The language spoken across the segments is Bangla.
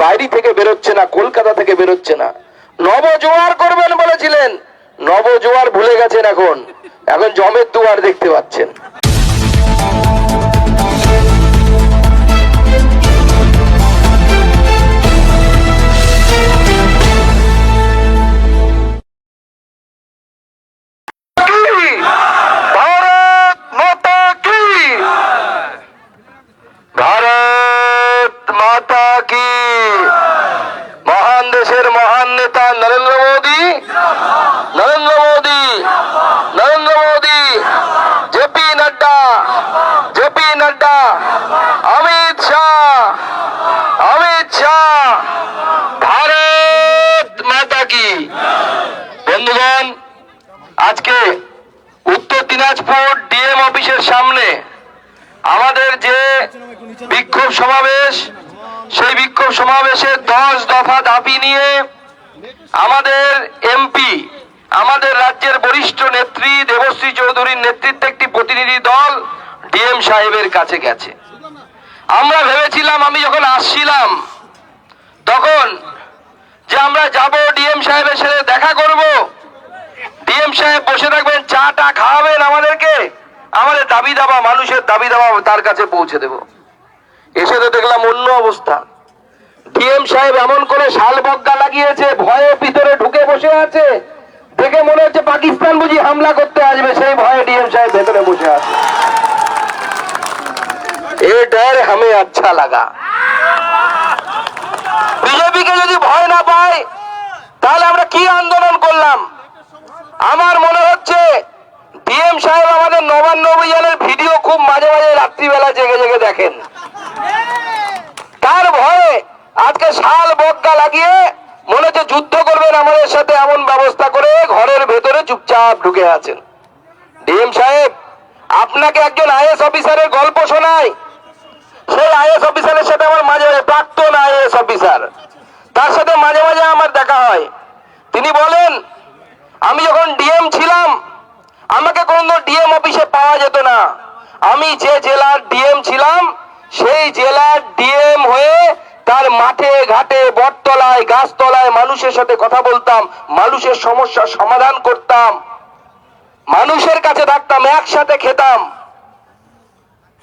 বাইরে থেকে বেরোচ্ছে না, কলকাতা থেকে বেরোচ্ছে না। নবজোয়ার করবেন বলেছিলেন নবজোয়ার ভুলে গেছেন এখন। এখন জমের দুয়ার দেখতে পাচ্ছেন। বিক্ষোভ সমাবেশ, সেই বিক্ষোভ সমাবেশে দশ দফা দাবি নিয়ে আমাদের এমপি, আমাদের রাজ্যের বরিষ্ঠ নেত্রী দেবশ্রী চৌধুরীর নেতৃত্বে একটি প্রতিনিধি দল ডিএম সাহেবের কাছে গেছে। আমরা ভেবেছিলাম, আমি যখন আসছিলাম, তখন যে আমরা যাব ডিএম সাহেবের সাথে দেখা করব। ডিএম সাহেব বসে থাকবেন চা টা খাওয়াবেন আমাদেরকে, আমাদের দাবি দাবা মানুষের দাবি দাবা তার কাছে পৌঁছে দেব। এসে তো দেখলাম অন্য অবস্থা। ডিএম সাহেব এমন করে শাল বজ্ঞা লাগিয়েছে, ভয়ে ভিতরে ঢুকে বসে আছে। দেখে মনে হচ্ছে পাকিস্তান বুঝি হামলা করতে আসবে, সেই ভয়ে ডিএম সাহেব ভেতরে বসে আছে। আচ্ছা লাগা। যদি ভয় না পায়, তাহলে আমরা কি আন্দোলন করলাম? আমার মনে হচ্ছে, ডিএম সাহেব আমাদের নবান্ন অভিযানের ভিডিও খুব মাঝে মাঝে রাত্রিবেলা জেগে জেগে দেখেন। তার ভয়ে আজকে শাল বজ্ঞা লাগিয়ে মনে হচ্ছে যুদ্ধ করবেন আমাদের সাথে এমন ব্যবস্থা করে ঘরের ভেতরে চুপচাপ ঢুকে আছেন। ডিএম সাহেব, আপনাকে একজন আইএস অফিসারের গল্প শোনায় সেই আইএস অফিসারের সাথে আমার মাঝে মাঝে প্রাক্তন আইএস অফিসার। তার সাথে মাঝে মাঝে আমার দেখা হয়। তিনি বলেন, আমি যখন ডিএম ছিলাম, আমাকে কোনো ডিএম অফিসে পাওয়া যেত না। আমি যে জেলার ডিএম ছিলাম, সেই জেলার ডিএম হয়ে তার মাঠে, ঘাটে, বটতলায়, গাছতলায় মানুষের সাথে কথা বলতাম, মানুষের সমস্যার সমাধান করতাম, মানুষের কাছে থাকতাম, একসাথে খেতাম।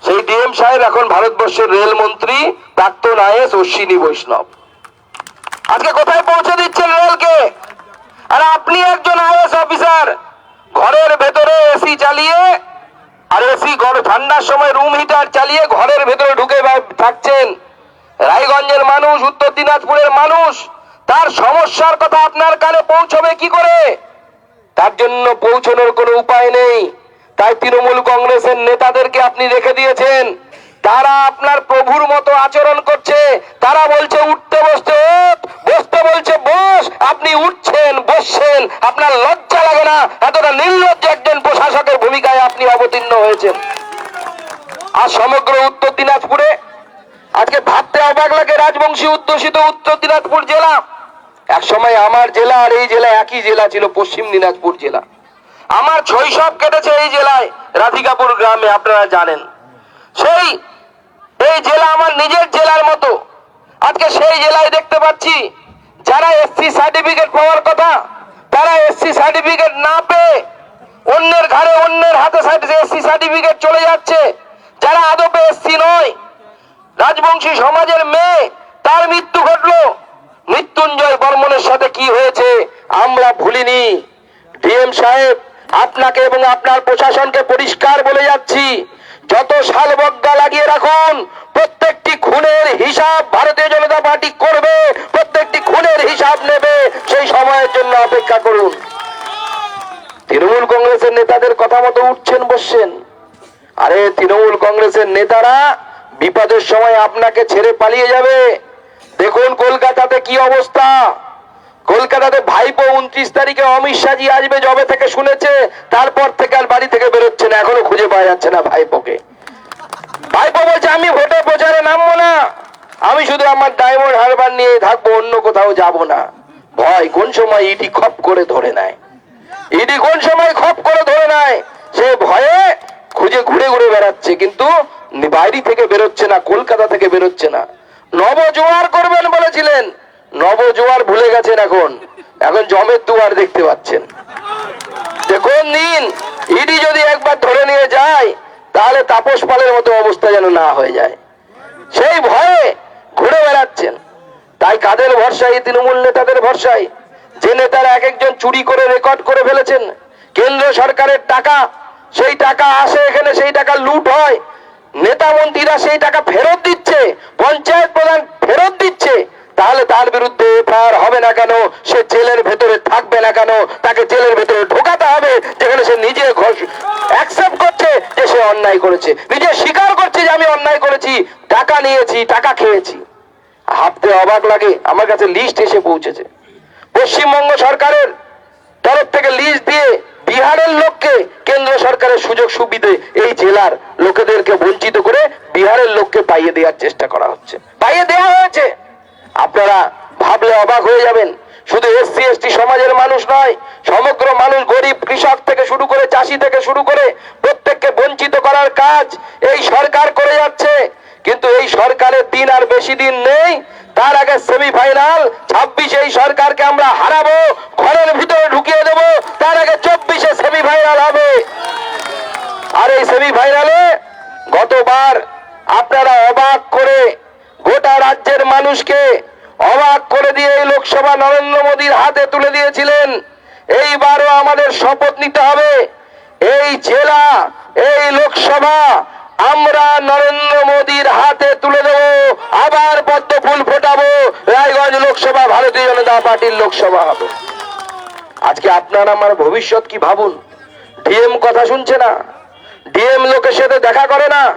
সেই ডিএম সাহেব এখন ভারতবর্ষের রেলমন্ত্রী, প্রাক্তন আইএস অশ্বিনী বৈষ্ণব। আজকে কোথায় পৌঁছে দিচ্ছেন রেলকে? আর আপনি একজন আইএস অফিসার। ঘরের ভেতরে এসি চালিয়ে আর এসি ঠান্ডার সময় রুম হিটার চালিয়ে ঘরের ভেতরে ঢুকে থাকছেন। রায়গঞ্জের মানুষ, উত্তর দিনাজপুরের মানুষ, তার সমস্যার কথা আপনার কানে পৌঁছবে কি করে? তার জন্য পৌঁছানোর কোনো উপায় নেই। তাই তৃণমূল কংগ্রেসের নেতাদেরকে আপনি রেখে দিয়েছেন। তারা আপনার প্রভুর মতো আচরণ করছে। তারা বলছে, উঠতে বসতে বসতে বলছে, বস। আপনি উঠছেন, বসছেন। আপনার লজ্জা লাগে না। এতটা নির্লজ্জ একজন প্রশাসকের ভূমিকায় হয়েছেন আর সমগ্র উত্তর দিনাজপুরে, আজকে ভাবতে অবাক লাগে, রাজবংশী উদ্যোষিত উত্তর দিনাজপুর জেলা। এক সময় আমার জেলা আর এই জেলা একই জেলা ছিল, পশ্চিম দিনাজপুর জেলা। আমার শৈশব কেটেছে এই জেলায়, রাধিকাপুর গ্রামে, আপনারা জানেন। সেই, এই জেলা আমার নিজের জেলার মতো। আজকে সেই জেলায় দেখতে পাচ্ছি, যারা এসসি সার্টিফিকেট পাওয়ার কথা, তারা এসসি সার্টিফিকেট না পেয়ে অন্যের ঘরে অন্যের হাতে এসসি সার্টিফিকেট চলে যাচ্ছে। যারা আদপে এসসি নয়, রাজবংশী সমাজের মেয়ে, তার মৃত্যু ঘটলো। মৃত্যুঞ্জয় বর্মনের সাথে কি হয়েছে, আমরা ভুলিনি। ডিএম সাহেব, আপনাকে এবং আপনার প্রশাসনকে পরিষ্কার বলে যাচ্ছি, যত শালবজ্ঞা লাগিয়ে রাখুন, প্রত্যেকটি খুনের হিসাব ভারতীয় জনতা পার্টি করবে, প্রত্যেকটি খুনের হিসাব নেবে, সেই সময়ের জন্য অপেক্ষা করুন। তৃণমূল কংগ্রেসের নেতাদের কথা মতো উঠছেন, বসছেন। আরে, তৃণমূল কংগ্রেসের নেতারা বিপদের সময় আপনাকে ছেড়ে পালিয়ে যাবে। দেখুন কলকাতাতে কি অবস্থা। কলকাতাতে ভাইপো উনত্রিশ তারিখে অমিত শাহজি আসবে জবে থেকে শুনেছে, তারপর থেকে আর বাড়ি থেকে বেরোচ্ছে না, এখনও খুঁজে পাওয়া যাচ্ছে না ভাইপোকে। ভাইপো বলছে, আমি ভোটে প্রচারে নামবো না। আমি শুধু আমার ডায়মন্ড হারবার নিয়ে থাকব, অন্য কোথাও যাব না। ভয়, কোন সময় ইটি খপ করে ধরে নেয়। ইডি কোন সময় খপ করে ধরে নেয়? সে ভয়ে খুঁজে ঘুরে ঘুরে বেড়াচ্ছে, কিন্তু বাইরে থেকে বেরোচ্ছে না, কলকাতা থেকে বেরোচ্ছে না। নবজোয়ার করবেন বলেছিলেন। নবজোয়ার ভুলে গেছেন এখন। এখন জমের দুয়ার দেখতে পাচ্ছেন। দেখুন কোন দিন ইডি যদি একবার ধরে নিয়ে যায়, তাহলে তাপস পালের মতো অবস্থা যেন না হয়ে যায়। সেই ভয়ে ঘুরে বেড়াচ্ছেন। তাই কাদের ভরসায়? তৃণমূল নেতাদের ভরসায়। যে নেতারা এক একজন চুরি করে রেকর্ড করে ফেলেছেন, কেন্দ্র সরকারের টাকা, সেই টাকা আসে এখানে, সেই টাকা লুট হয়। নেতা মন্ত্রীরা সেই টাকা ফেরত দিচ্ছে, পঞ্চায়েত প্রধান ফেরত দিচ্ছে। তাহলে তার বিরুদ্ধে এফআইআর হবে না কেন? সে জেলের ভেতরে থাকবে না কেন? তাকে জেলের ভেতরে ঢোকাতে হবে, যেখানে সে নিজে অ্যাকসেপ্ট করছে যে সে অন্যায় করেছে। নিজে স্বীকার করছে যে আমি অন্যায় করেছি। টাকা নিয়েছি, টাকা খেয়েছি। ভাবতে অবাক লাগে, আমার কাছে লিস্ট এসে পৌঁছেছে। পশ্চিমবঙ্গ সরকারের তরফ থেকে লিজ দিয়ে বিহারের লোককে কেন্দ্র সরকারের সুযোগ সুবিধে এই জেলার লোকেদেরকে বঞ্চিত করে বিহারের লোককে পাইয়ে দেওয়ার চেষ্টা করা হচ্ছে। পাইয়ে দেওয়া হয়েছে। আপনারা ভাবলে অবাক হয়ে যাবেন। শুধু এসসি, এসটি সমাজের মানুষ নয়, সমগ্র মানুষ গরিব কৃষক থেকে শুরু করে চাষি থেকে শুরু করে প্রত্যেককে বঞ্চিত করার কাজ এই সরকার করে যাচ্ছে। কিন্তু এই সরকারের দিন আর বেশি দিন নেই। তার আগে সেমিফাইনাল ছাব্বিশে এই সরকারকে আমরা হারাবো, ঘরের ভিতরে ঢুকিয়ে দেব, তার আগে চব্বিশে সেমিফাইনাল হবে। আর এই সেমিফাইনালে গতবার আপনারা অবাক করে গোটা রাজ্যের মানুষকে অবাক করে দিয়ে এই লোকসভা নরেন্দ্র মোদীর হাতে তুলে দিয়েছিলেন। এইবারও আমাদের শপথ নিতে হবে। এই জেলা, এই লোকসভা আমরা নরেন্দ্র মোদীর হাতে তুলে দেব, আবার পদ্ম ফুল ফোটাবো। রায়গঞ্জ লোকসভা, ভারতীয় জনতা পার্টির লোকসভা হবে। আজকে আপনার আমার ভবিষ্যৎ কি ভাবুন? ডিএম কথা শুনছে না। ডিএম লোকের সাথে দেখা করে না।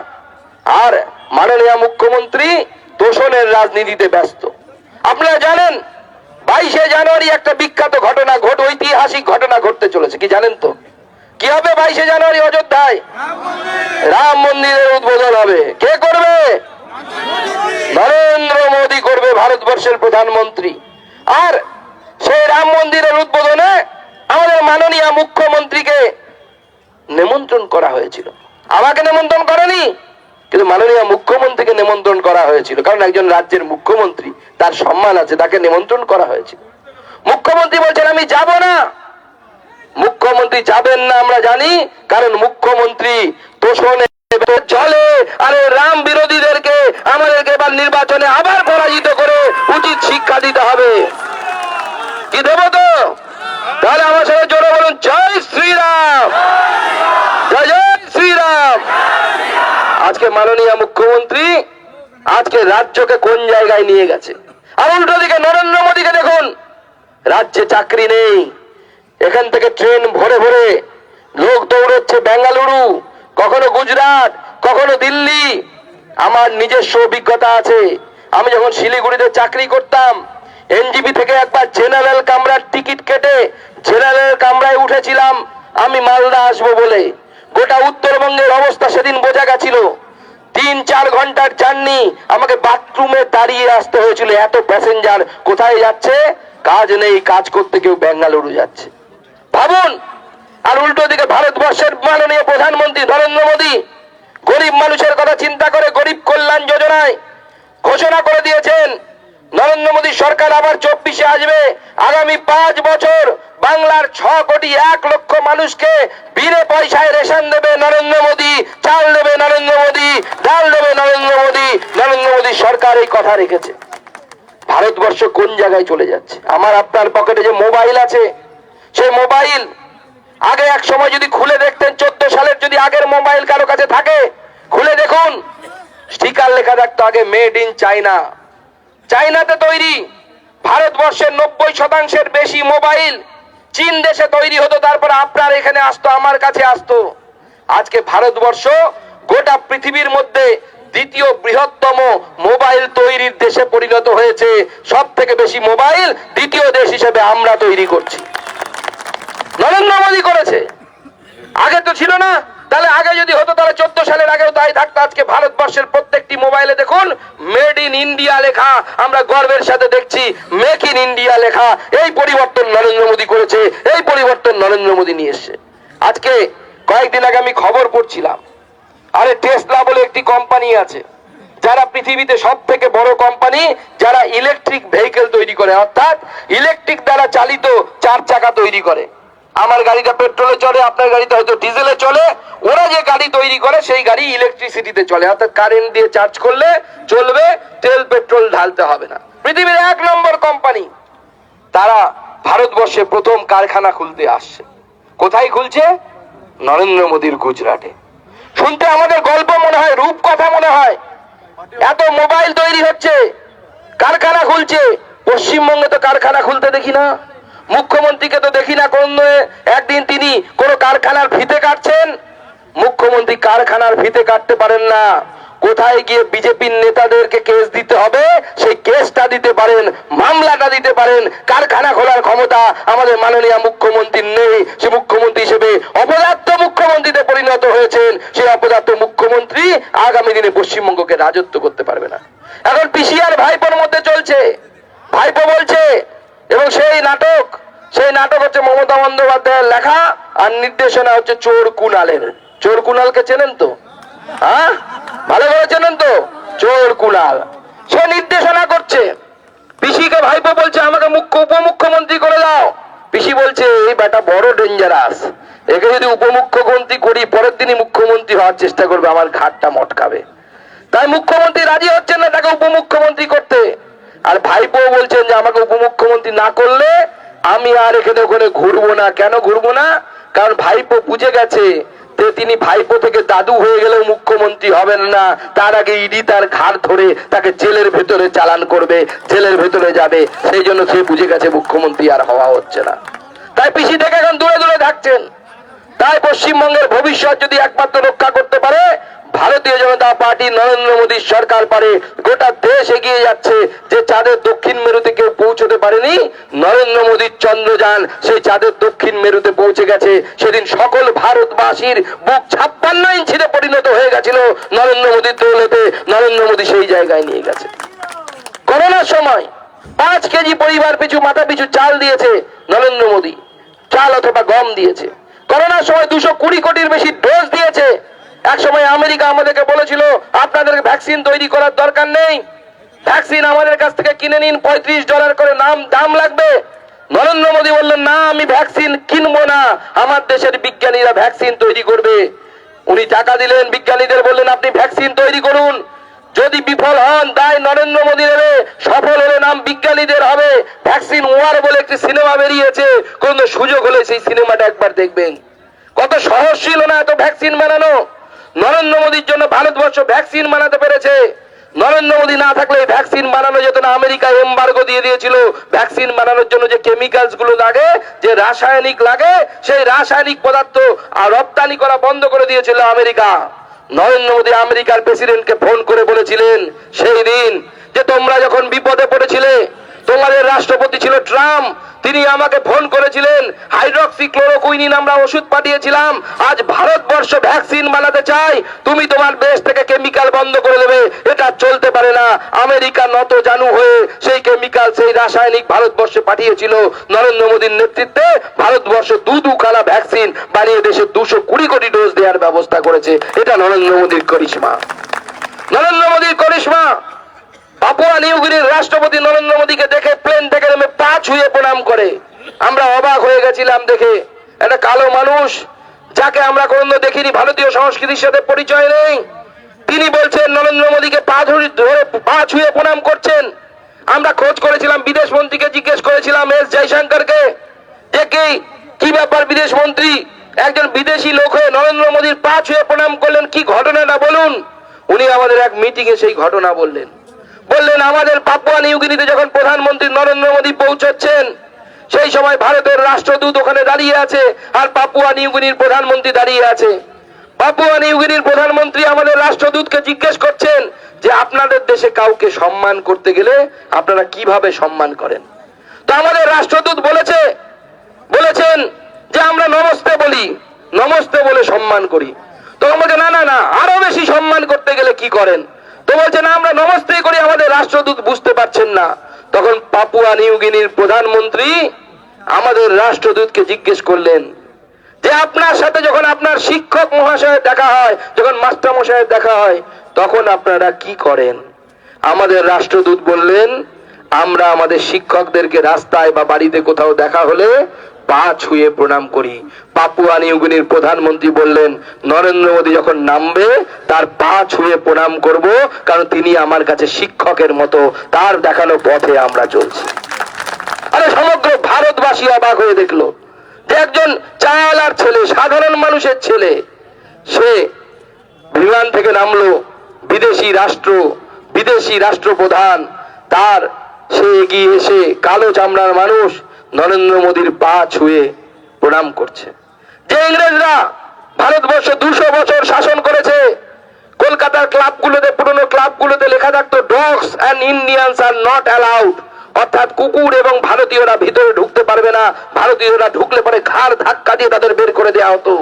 আর মাননীয় মুখ্যমন্ত্রী তোষণের রাজনীতিতে ব্যস্ত। আপনারা জানেন, বাইশে জানুয়ারি একটা বিখ্যাত ঘটনা, ঘট ঐতিহাসিক ঘটনা ঘটতে চলেছে। কি জানেন তো? কি হবে বাইশে জানুয়ারি অযোধ্যায়? রাম মন্দিরের উদ্বোধন হবে। কে করবে? নরেন্দ্র মোদী করবে ভারতবর্ষের প্রধানমন্ত্রী। আর সেই রাম মন্দিরের উদ্বোধনে আমাদের মাননীয় মুখ্যমন্ত্রীকে নিমন্ত্রণ করা হয়েছিল। আমাকে নিমন্ত্রণ করেনি, কিন্তু মাননীয় মুখ্যমন্ত্রীকে নিমন্ত্রণ করা হয়েছিল। কারণ একজন রাজ্যের মুখ্যমন্ত্রী, তার সম্মান আছে, তাকে নিমন্ত্রণ করা হয়েছিল। মুখ্যমন্ত্রী বলছেন, আমি যাব না। মুখ্যমন্ত্রী যাবেন না আমরা জানি, কারণ মুখ্যমন্ত্রী তোষণে চলে আরে রাম বিরোধীদেরকে আমাদেরকে এবার নির্বাচনে আবার পরাজিত করে উচিত শিক্ষা দিতে হবে। কি দেবো তো? তাহলে আমার সাথে জোরে বলুন, জয় শ্রীরাম। জয় শ্রীরাম। আজকে মাননীয় মুখ্যমন্ত্রী আজকে রাজ্যকে কোন জায়গায় নিয়ে গেছে? আর উল্টো দিকে নরেন্দ্র মোদীকে দেখুন, রাজ্যে চাকরি নেই। এখান থেকে ট্রেন ভরে ভরে লোক দৌড়চ্ছে বেঙ্গালুরু, কখনো গুজরাট, কখনো দিল্লি। আমার নিজস্ব অভিজ্ঞতা আছে। আমি যখন শিলিগুড়িতে চাকরি করতাম এনজিপি থেকে একবার জেনারেল কামরার টিকিট কেটে জেনারেল কামরায় উঠেছিলাম। আমি মালদা আসব বলে। গোটা উত্তরবঙ্গের অবস্থা সেদিন বোঝা গেছিল। তিন, চার ঘণ্টার জার্নি আমাকে বাথরুমে দাঁড়িয়ে আসতে হয়েছিল। এত প্যাসেঞ্জার কোথায় যাচ্ছে? কাজ নেই, কাজ করতে কেউ বেঙ্গালুরু যাচ্ছে। ভাবুন। আর উল্টো দিকে ভারতবর্ষের মাননীয় প্রধানমন্ত্রী নরেন্দ্র মোদী গরিব মানুষের কথা চিন্তা করে গরিব কল্যাণ যোজনায় ঘোষণা করে দিয়েছেন। নরেন্দ্র মোদী সরকার আবার চব্বিশে আসবে। আগামী পাঁচ বছর বাংলার ছ কোটি এক লক্ষ মানুষকে বিনে পয়সায় রেশন দেবে নরেন্দ্র মোদী, চাল দেবে নরেন্দ্র মোদী, ডাল দেবে নরেন্দ্র মোদী। নরেন্দ্র মোদী সরকার এই কথা রেখেছে। ভারতবর্ষ কোন জায়গায় চলে যাচ্ছে? আমার আপনার পকেটে যে মোবাইল আছে সেই মোবাইল আগে এক সময় যদি খুলে দেখতেন, চোদ্দ সালের যদি আগের মোবাইল কারও কাছে থাকে, খুলে দেখুন। স্টিকার লেখা থাকতো আগে, মেড ইন চাইনা চাইনাতে তৈরি, ভারতবর্ষের নব্বই শতাংশের বেশি মোবাইল চীন দেশে তৈরি হতো, তারপর আপনার এখানে আসতো, আমার কাছে আসতো। আজকে ভারতবর্ষ গোটা পৃথিবীর মধ্যে দ্বিতীয় বৃহত্তম মোবাইল তৈরির দেশে পরিণত হয়েছে। সব থেকে বেশি মোবাইল দ্বিতীয় দেশ হিসেবে আমরা তৈরি করছি। নরেন্দ্র মোদী করেছে। আগে তো ছিল না, তাহলে আগে যদি হতো, তাহলে চোদ্দ সালের আগেও তাই থাকতো। আজকে ভারতবর্ষের প্রত্যেকটি মোবাইলে দেখুন মেড ইন ইন্ডিয়া লেখা আমরা গর্বের সাথে দেখছি মেক ইন ইন্ডিয়া লেখা। এই পরিবর্তন নরেন্দ্র মোদী করেছে, এই পরিবর্তন নরেন্দ্র মোদী নিয়ে এসছে। আজকে কয়েকদিন আগে আমি খবর পড়ছিলাম, আরে টেসলা বলে একটি কোম্পানি আছে, যারা পৃথিবীতে সব থেকে বড় কোম্পানি যারা ইলেকট্রিক ভেহিকেল তৈরি করে। অর্থাৎ ইলেকট্রিক দ্বারা চালিত চার চাকা তৈরি করে। আমার গাড়িটা পেট্রোলে চলে, আপনার গাড়িটা হয়তো ডিজেলে চলে। ওরা যে গাড়ি তৈরি করে, সেই গাড়ি ইলেকট্রিসিটিতে চলে। অর্থাৎ কারেন্ট দিয়ে চার্জ করলে চলবে, তেল, পেট্রোল ঢালতে হবে না। পৃথিবীর এক নম্বর কোম্পানি তারা ভারতবর্ষে প্রথম কারখানা খুলতে আসছে। কোথায় খুলছে? নরেন্দ্র মোদীর গুজরাটে। শুনতে আমাদের গল্প মনে হয় রূপ কথা মনে হয়। এত মোবাইল তৈরি হচ্ছে, কারখানা খুলছে। পশ্চিমবঙ্গে তো কারখানা খুলতে দেখি না। মুখ্যমন্ত্রীকে তো দেখি না কোন একদিন তিনি কোন কারখানার ফিতে কাটছেন। মুখ্যমন্ত্রী কারখানার ফিতে কাটতে পারেন না। কোথায় গিয়ে বিজেপির নেতাদেরকে কেস দিতে হবে, সেই কেসটা দিতে পারেন, মামলাটা দিতে পারেন, কারখানা খোলার ক্ষমতা আমাদের মাননীয় মুখ্যমন্ত্রীর নেই। সে মুখ্যমন্ত্রী হিসেবে অপদার্থ মুখ্যমন্ত্রীতে পরিণত হয়েছেন সেই অপদার্থ মুখ্যমন্ত্রী আগামী দিনে পশ্চিমবঙ্গকে রাজত্ব করতে পারবে না। এখন পিসিআর ভাইপোর মধ্যে চলছে। ভাইপো বলছে এবং সেই নাটক সেই নাটক হচ্ছে মমতা বন্দ্যোপাধ্যায়ের লেখা আর নির্দেশনা হচ্ছে চোর কুনালের চোর কুনালকে চেনেন তো? হ্যাঁ? ভালো করে চেনেন তো? চোর কুনাল সে নির্দেশনা করছে। পিসিকে ভাইপো বলছে, আমাকে মুখ্য উপমুখ্যমন্ত্রী করে দাও। পিসি বলছে, এই বেটা বড় ডেঞ্জারাস একে যদি উপমুখ্যমন্ত্রী করি, পরের দিনই মুখ্যমন্ত্রী হওয়ার চেষ্টা করবে, আমার ঘাটটা মটকাবে। তাই মুখ্যমন্ত্রী রাজি হচ্ছেন না তাকে উপমুখ্যমন্ত্রী করতে। আর ভাইপো বলছেন যে আমাকে উপমুখ্যমন্ত্রী না করলে আমি আর এখানে ওখানে ঘুরবো না। কেন ঘুরবো না? কারণ ভাইপো বুঝে গেছে তিনি ভাইপো থেকে দাদু হয়ে গেলেও মুখ্যমন্ত্রী হবেন না। তার আগে ইডি তার ঘাড় ধরে তাকে জেলের ভেতরে চালান করবে, জেলের ভেতরে যাবে। সেই জন্য সে বুঝে গেছে মুখ্যমন্ত্রী আর হওয়া হচ্ছে না। তাই পিসি থেকে এখন দূরে দূরে থাকছেন। তাই পশ্চিমবঙ্গের ভবিষ্যৎ যদি একমাত্র রক্ষা করতে পারে ভারতীয় জনতা পার্টি নরেন্দ্র মোদীর সরকার পারে, গোটা দেশ এগিয়ে যাচ্ছে। যে চাঁদের দক্ষিণ মেরুতে কেউ পৌঁছতে পারেনি, নরেন্দ্র মোদীর চন্দ্রযান সেই চাঁদের দক্ষিণ মেরুতে পৌঁছে গেছে। সেদিন সকল ভারতবাসীর বুক ছাপ্পান্ন ইঞ্চিতে পরিণত হয়ে গেছিল নরেন্দ্র মোদীর দৌলতে। নরেন্দ্র মোদী সেই জায়গায় নিয়ে গেছে। করোনার সময় পাঁচ কেজি পরিবার পিছু, মাথা পিছু চাল দিয়েছে নরেন্দ্র মোদী। চাল অথবা গম দিয়েছে। করোনার সময় দুশো কুড়ি কোটির বেশি ডোজ দিয়েছে এক সময় আমেরিকা আমাদেরকে বলেছিল, আপনাদের ভ্যাকসিন তৈরি করার দরকার নেই। ভ্যাকসিন আমাদের কাছ থেকে কিনে নিন, পঁয়ত্রিশ ডলার করে নাম, দাম লাগবে। নরেন্দ্র মোদী বললেন, না, আমি ভ্যাকসিন কিনবো না। আমার দেশের বিজ্ঞানীরা ভ্যাকসিন তৈরি করবে। উনি টাকা দিলেন, বিজ্ঞানীদের বললেন, আপনি ভ্যাকসিন তৈরি করুন। যদি বিফল হন দায় নরেন্দ্র মোদী নেবে সফল হলে নাম বিজ্ঞানীদের হবে। ভ্যাকসিন ওয়ার বলে একটি সিনেমা বেরিয়েছে। কোন সুযোগ হলে সেই সিনেমাটা একবার দেখবেন। কত সহজ ছিল না এত ভ্যাকসিন বানানো। নরেন্দ্র মোদীর জন্য ভারতবর্ষ ভ্যাকসিন বানাতে পেরেছে। নরেন্দ্র মোদী না থাকলে ভ্যাকসিন বানানো যেত না। আমেরিকা এমবার্গো দিয়ে দিয়েছিল। ভ্যাকসিন বানানোর জন্য যে কেমিক্যালসগুলো লাগে, যে রাসায়নিক লাগে, সেই রাসায়নিক পদার্থ আর রপ্তানি করা বন্ধ করে দিয়েছিল আমেরিকা। নরেন্দ্র মোদী আমেরিকার প্রেসিডেন্টকে ফোন করে বলেছিলেন, সেই দিন যে তোমরা যখন বিপদে পড়েছিলে তোমাদের রাষ্ট্রপতি ছিল ট্রাম্প। তিনি আমাকে ফোন করেছিলেন হাইড্রক্সি ক্লোরোকুইনিন আমরা ওষুধ পাঠিয়েছিলাম, আজ ভারতবর্ষ ভ্যাকসিন বানাতে চাই, তুমি তোমার দেশ থেকে কেমিক্যাল বন্ধ করে দেবে, এটা চলতে পারে না। আমেরিকা নত জানু হয়ে সেই কেমিক্যাল সেই রাসায়নিক ভারতবর্ষে পাঠিয়েছিল। নরেন্দ্র মোদীর নেতৃত্বে ভারতবর্ষ দু দু দুখানা ভ্যাকসিন বানিয়ে দেশে দুশো কুড়ি কোটি ডোজ দেওয়ার ব্যবস্থা করেছে। এটা নরেন্দ্র মোদীর করিশ্মা। নরেন্দ্র মোদীর করিশ্মা। পাপুয়া নিউগিরির রাষ্ট্রপতি নরেন্দ্র মোদীকে দেখে প্লেন থেকে নেমে পা ছুঁয়ে প্রণাম করে। আমরা অবাক হয়ে গেছিলাম দেখে। একটা কালো মানুষ, যাকে আমরা কোনোদিনও দেখিনি, ভারতীয় সংস্কৃতির সাথে পরিচয় নেই। তিনি বলছেন, নরেন্দ্র মোদীকে পা ধরে পা ছুঁয়ে প্রণাম করছেন। আমরা খোঁজ করেছিলাম, বিদেশ মন্ত্রীকে জিজ্ঞেস করেছিলাম এস জয়শঙ্করকে যে কি কি ব্যাপার বিদেশ মন্ত্রী? একজন বিদেশি লোক হয়ে নরেন্দ্র মোদীর পা ছুঁয়ে প্রণাম করলেন, কি ঘটনাটা বলুন? উনি আমাদের এক মিটিং এ সেই ঘটনা বললেন। বললেন, আমাদের পাপুয়া নিউগিনিতে যখন প্রধানমন্ত্রী নরেন্দ্র মোদী পৌঁছচ্ছেন, সেই সময় ভারতের রাষ্ট্রদূত ওখানে দাঁড়িয়ে আছে আর পাপুয়া নিউগিনির প্রধানমন্ত্রী দাঁড়িয়ে আছে। পাপুয়া নিউগিনির প্রধানমন্ত্রী আমাদের রাষ্ট্রদূতকে জিজ্ঞেস করছেন যে, আপনাদের দেশে কাউকে সম্মান করতে গেলে আপনারা কীভাবে সম্মান করেন? তো আমাদের রাষ্ট্রদূত বলেছে, বলেছেন যে, আমরা নমস্তে বলি, নমস্তে বলে সম্মান করি। তো আমাকে, না না না, আরও বেশি সম্মান করতে গেলে কি করেন? বলছে না আমরা নমস্তে করি, আমাদের রাষ্ট্রদূত বুঝতে পারছেন না। তখন পাপুয়া নিউগিনির প্রধানমন্ত্রী আমাদের রাষ্ট্রদূতকে জিজ্ঞেস করলেন, যে আপনার সাথে যখন আপনার শিক্ষক মহাশয়ের দেখা হয়, যখন মাস্টার মশাইয়ের দেখা হয়, তখন আপনারা কি করেন? আমাদের রাষ্ট্রদূত বললেন, আমরা আমাদের শিক্ষকদেরকে রাস্তায় বা বাড়িতে কোথাও দেখা হলে পা ছুঁয়ে প্রণাম করি। পাপুয়া নিউগিনির প্রধানমন্ত্রী বললেন, নরেন্দ্র মোদী যখন নামবে, তার পা ছুঁয়ে প্রণাম করব, কারণ তিনি আমার কাছে শিক্ষকের মতো। তার দেখানো পথে আমরা চলছি। আরে সমগ্র ভারতবাসী অবাক হয়ে দেখল যে একজন চাওয়ালার ছেলে, সাধারণ মানুষের ছেলে, সে বিমান থেকে নামলো, বিদেশি রাষ্ট্র, বিদেশি রাষ্ট্রপ্রধান। তার সে এগিয়ে এসে কালো চামড়ার মানুষ নরেন্দ্র মোদীর পা ছুঁয়ে প্রণাম করছে। যে ইংরেজরা ভারতবর্ষে দুশো বছর শাসন করেছে, কলকাতার ক্লাবগুলোতে, পুরনো ক্লাবগুলোতে লেখা থাকতো dogs and Indians are not allowed অর্থাৎ কুকুর এবং ভারতীয়রা ভিতরে ঢুকতে পারবে না, ভারতীয়রা ঢুকলে পরে ঘাড় ধাক্কা দিয়ে তাদের বের করে দেওয়া হতো।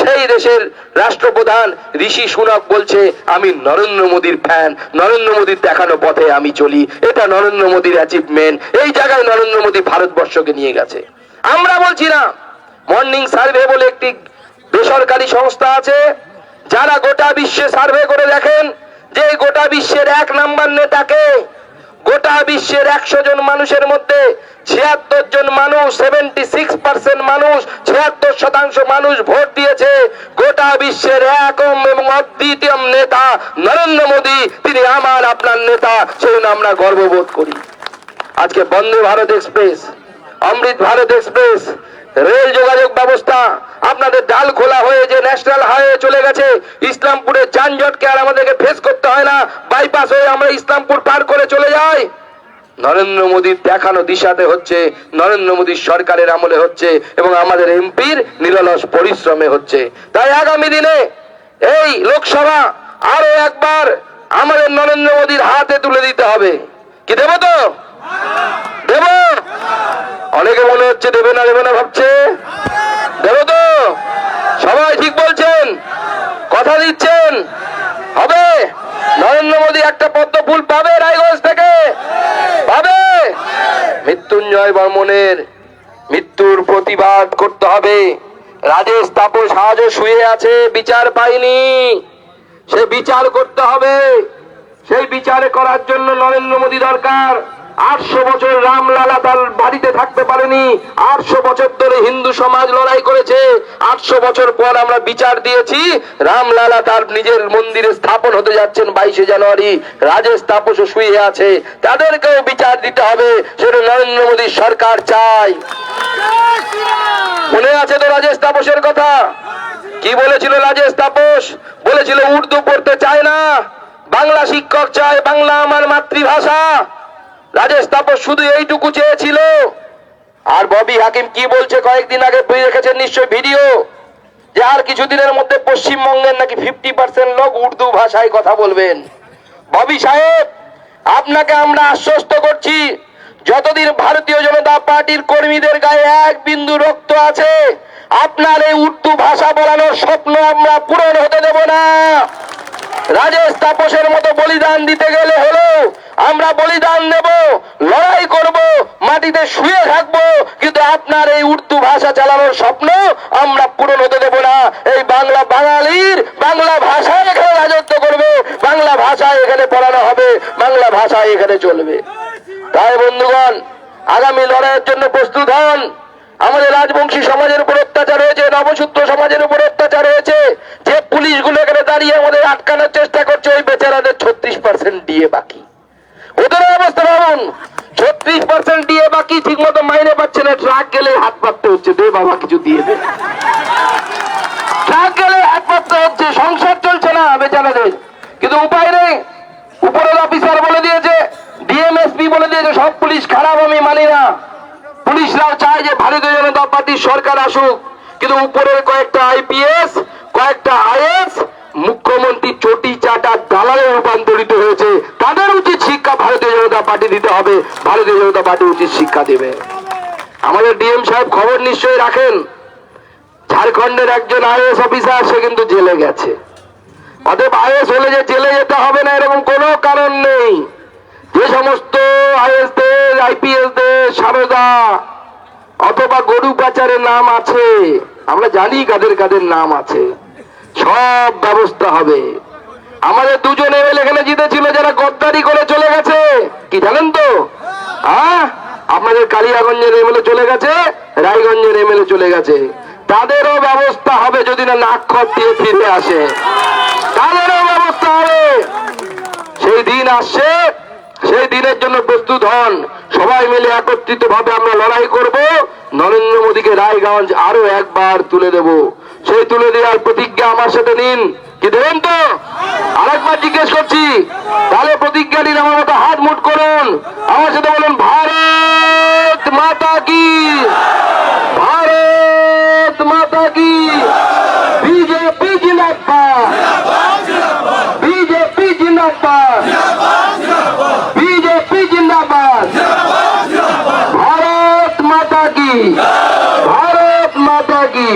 সেই দেশের রাষ্ট্রপ্রধান ঋষি সুনক বলছে, আমি নরেন্দ্র মোদীর ফ্যান নরেন্দ্র মোদীর দেখানো পথে আমি চলি। এটা নরেন্দ্র মোদীর অ্যাচিভমেন্ট এই জায়গায় নরেন্দ্র মোদী ভারতবর্ষকে নিয়ে গেছে। আমরা বলছি না মর্নিং সার্ভে বলে একটি বেসরকারি সংস্থা আছে, যারা গোটা বিশ্বে সার্ভে করে দেখেন যে গোটা বিশ্বের এক নাম্বার নেতাকে গোটা বিশ্বের একশো জন মানুষের মধ্যে ছিয়াত্তর জন মানুষ সেভেন্টি সিক্স পার্সেন্ট মানুষ, ছিয়াত্তর শতাংশ মানুষ ভোট দিয়েছে। গোটা বিশ্বের একম এবং অদ্বিতীয় নেতা নরেন্দ্র মোদী, তিনি আমার আপনার নেতা, সেই আমরা গর্ববোধ করি। আজকে বন্দে ভারত এক্সপ্রেস, অমৃত ভারত এক্সপ্রেস রেল যোগাযোগ ব্যবস্থা। আপনাদের ডাল খোলা হয়ে যে ন্যাশনাল হাইওয়ে চলে গেছে ইসলামপুরের যানজটকে আর আমাদেরকে ফেস করতে হয় না। বাইপাস হয়ে আমরা ইসলামপুর পার করে চলে যাই। নরেন্দ্র মোদীর দেখানো দিশাতে হচ্ছে, নরেন্দ্র মোদীর সরকারের আমলে হচ্ছে, এবং আমাদের এমপির নিরলস পরিশ্রমে হচ্ছে। তাই আগামী দিনে এই লোকসভা আরও একবার আমাদের নরেন্দ্র মোদীর হাতে তুলে দিতে হবে। কি দেবো তো? দেব? অনেকে মনে হচ্ছে দেবে না দেবে না ভাবছে। দেবো তো। সবাই ঠিক বলছেন। কথা দিচ্ছেন। হবে। নরেন্দ্র মোদী একটা পদ্ম ফুল পাবে রায়গঞ্জ থেকে। পাবে। মৃত্যুঞ্জয় বর্মনের মৃত্যুর প্রতিবাদ করতে হবে। রাজেশ তাপস আজও শুয়ে আছে, বিচার পায়নি। সে বিচার করতে হবে। সেই বিচার করার জন্য নরেন্দ্র মোদী দরকার। আটশো বছর রামলালা তার বাড়িতে থাকতে পারেনি। আটশো বছর ধরে হিন্দু সমাজ লড়াই করেছে। আটশো বছর পর আমরা বিচার দিয়েছি, রামলালা তার নিজের মন্দিরে স্থাপন হতে যাচ্ছেন বাইশে জানুয়ারি। রাজেশ তাপসও শুয়ে আছে। তাদেরকেও বিচার দিতে হবে, সেটা নরেন্দ্র মোদী সরকার চায়। মনে আছে তো রাজেশ তাপসের কথা? কি বলেছিল রাজেশ তাপস? বলেছিল, উর্দু পড়তে চায় না, বাংলা শিক্ষক চায়, বাংলা আমার মাতৃভাষা। রাজেশ তাপস শুধু এইটুকু চেয়েছিল। আর ববি হাকিম কি বলছে কয়েকদিন আগে রেখেছেন নিশ্চয় ভিডিও, যে আর কিছুদিনের মধ্যে পশ্চিমবঙ্গের নাকি ফিফটি পার্সেন্ট লোক উর্দু ভাষায় কথা বলবেন। ববি সাহেব, আপনাকে আমরা আশ্বস্ত করছি, যতদিন ভারতীয় জনতা পার্টির কর্মীদের গায়ে এক বিন্দু রক্ত আছে, আপনার এই উর্দু ভাষা বলানোর স্বপ্ন আমরা পূরণ হতে দেব না। রাজেশ তাপসের মতো বলিদান দিতে গেলে হলো আমরা বলিদান দেব লড়াই করব, মাটিতে শুয়ে থাকব, কিন্তু আপনার এই উর্দু ভাষা চালানোর স্বপ্ন আমরা পূরণ হতে দেব না। এই বাংলা বাঙালির বাংলা ভাষা এখানে রাজত্ব করবে, বাংলা ভাষা এখানে পড়ানো হবে, বাংলা ভাষা এখানে চলবে। তাই বন্ধুগণ, আগামী লড়াইয়ের জন্য প্রস্তুত হন। আমাদের রাজবংশী সমাজের উপর অত্যাচার হয়েছে, নবসূত্র সমাজের উপর অত্যাচার হয়েছে। যে পুলিশগুলো এখানে দাঁড়িয়ে আমাদের আটকানোর চেষ্টা করছে, ওই বেচারাদের ছত্রিশ পার্সেন্ট দিয়ে বাকি। ওদের অবস্থা ভাবুন, ছত্রিশ পার্সেন্ট দিয়ে বাকি ঠিক মতো মাইনে পাচ্ছে না, ট্রাক গেলে হাত পাততে হচ্ছে, দে বাবা কিছু দিয়ে দে। ট্রাক গেলে হাত পাততে হচ্ছে, সংসার চলছে না বেচারাদের। কিন্তু উপায় নেই, উপরের অফিসার বলে দিয়েছে ডিএমএসপি বলে দিয়েছে, সব পুলিশ খারাপ, আমি মানি না। পুলিশরাও চায় যে ভারতীয় জনতা পার্টির সরকার আসুক, কিন্তু উপরের কয়েকটা আইপিএস, কয়েকটা আইএস, মুখ্যমন্ত্রী চটি চাটা দালালে রূপান্তরিত হয়েছে। তাদের উচিত শিক্ষা ভারতীয় জনতা পার্টি দিতে হবে। ভারতীয় জনতা পার্টি উচিত শিক্ষা দেবে। আমাদের ডিএম সাহেব খবর নিশ্চয়ই রাখেন। ঝাড়খণ্ডের একজন আইএস অফিসার, সে কিন্তু জেলে গেছে। অতএব আইএস হলে যে জেলে যেতে হবে না, এরকম কোনো কারণ নেই। যে সমস্ত আইএস দের আইপিএস দের সারদা অথবা গরু পাচারের নাম আছে, আমরা জানি কাদের কাদের নাম আছে, সব ব্যবস্থা হবে। আমাদের দুজন এমএলএ এখানে জিতেছিল, যারা গদ্দারি করে চলে গেছে। কি জানেন তো? হ্যাঁ আপনাদের কালিয়াগঞ্জের এমএলএ চলে গেছে, রায়গঞ্জের এমএলএ চলে গেছে। তাদেরও ব্যবস্থা হবে যদি না নাক্ষর দিয়ে ফিরে আসে। তাদেরও ব্যবস্থা হবে। সেই দিন আসছে সেই দিনের জন্য প্রস্তুত হন। সবাই মিলে একত্রিত ভাবে আমরা লড়াই করব। নরেন্দ্র মোদীকে রায়গঞ্জ আরও একবার তুলে দেব। সেই তুলে দেওয়ার প্রতিজ্ঞা আমার সাথে নিন। কি দেবেন তো? আরেকবার জিজ্ঞেস করছি, তাহলে প্রতিজ্ঞা নিন, আমার মতো হাত মুট করুন। আমার সাথে বলুন, ভারত মাতা কি? ভারত মাতা কি বিজেপি জিন্দাবাদ বিজেপি জিন্দাবাদ বিজেপি জিন্দাবাদ ভারত মাতা কি ভারত মাতা কি?